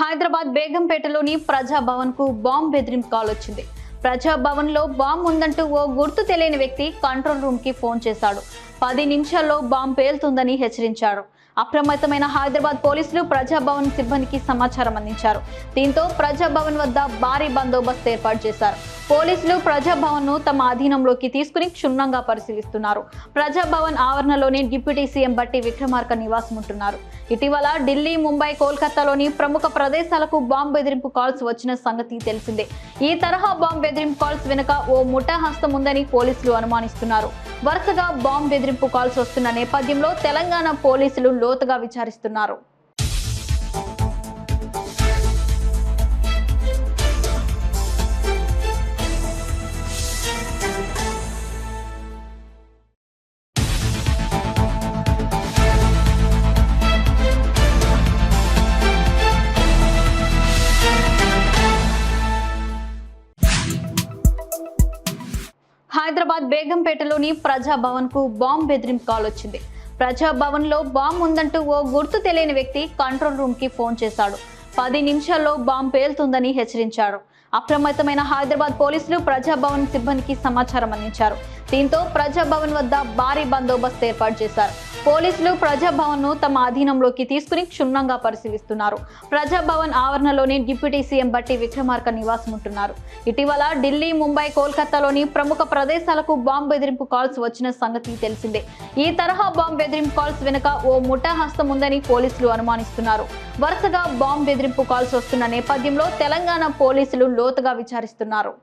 హైదరాబాద్ బేగంపేటలోని ప్రజాభవన్కు బాంబ్ బెదిరింపు కాల్ వచ్చింది. ప్రజాభవన్లో బాంబ్ ఉందంటూ ఓ గుర్తు తెలియని వ్యక్తి కంట్రోల్ రూమ్కి ఫోన్ చేశాడు. పది నిమిషాల్లో బాంబ్ పేలుతుందని హెచ్చరించాడు. అప్రమత్తమైన హైదరాబాద్ పోలీసులు ప్రజాభవన్ సిబ్బందికి సమాచారం అందించారు. దీంతో ప్రజాభవన్ వద్ద భారీ బందోబస్తు ఏర్పాటు చేశారు. పోలీసులు ప్రజాభవన్ను తమ అధీనంలోకి తీసుకుని క్షుణ్ణంగా పరిశీలిస్తున్నారు. ప్రజాభవన్ ఆవరణలోనే డిప్యూటీ సీఎం బట్టి విక్రమార్క నివాసం ఉంటున్నారు. ఇటీవల ఢిల్లీ ముంబై కోల్కతాలోని ప్రముఖ ప్రదేశాలకు బాంబు బెదిరింపు కాల్స్ వచ్చిన సంగతి తెలిసిందే. ఈ తరహా బాంబు బెదిరింపు కాల్స్ వెనుక ఓ ముఠా హస్తం ఉందని పోలీసులు అనుమానిస్తున్నారు. వరుసగా బాంబు బెదిరింపు కాల్స్ వస్తున్న నేపథ్యంలో తెలంగాణ పోలీసులు లోతుగా విచారిస్తున్నారు. హైదరాబాద్ బేగంపేటలోని ప్రజాభవన్కు బాంబ్ బెదిరింపు కాల్ వచ్చింది. ప్రజాభవన్లో బాంబ్ ఉందంటూ ఓ గుర్తు తెలియని వ్యక్తి కంట్రోల్ రూమ్కి ఫోన్ చేశాడు. పది నిమిషాల్లో బాంబ్ పేలుతుందని హెచ్చరించాడు అప్రమత్తమైన హైదరాబాద్ పోలీసులు ప్రజాభవన్ సిబ్బందికి సమాచారం అందించారు. దీంతో ప్రజాభవన్ వద్ద భారీ బందోబస్తు ఏర్పాటు చేశారు. పోలీసులు ప్రజాభవన్ను తమ అధీనంలోకి తీసుకుని క్షుణ్ణంగా పరిశీలిస్తున్నారు. ప్రజాభవన్ ఆవరణలోనే డిప్యూటీ సీఎం బట్టి విక్రమార్క నివాసం ఉంటున్నారు. ఇటీవల ఢిల్లీ ముంబై కోల్కతాలోని ప్రముఖ ప్రదేశాలకు బాంబు బెదిరింపు కాల్స్ వచ్చిన సంగతి తెలిసిందే. ఈ తరహా బాంబు బెదిరింపు కాల్స్ వెనుక ఓ ముఠా హస్తం ఉందని పోలీసులు అనుమానిస్తున్నారు. వరుసగా బాంబు బెదిరింపు కాల్స్ వస్తున్న నేపథ్యంలో తెలంగాణ పోలీసులు లోతుగా విచారిస్తున్నారు.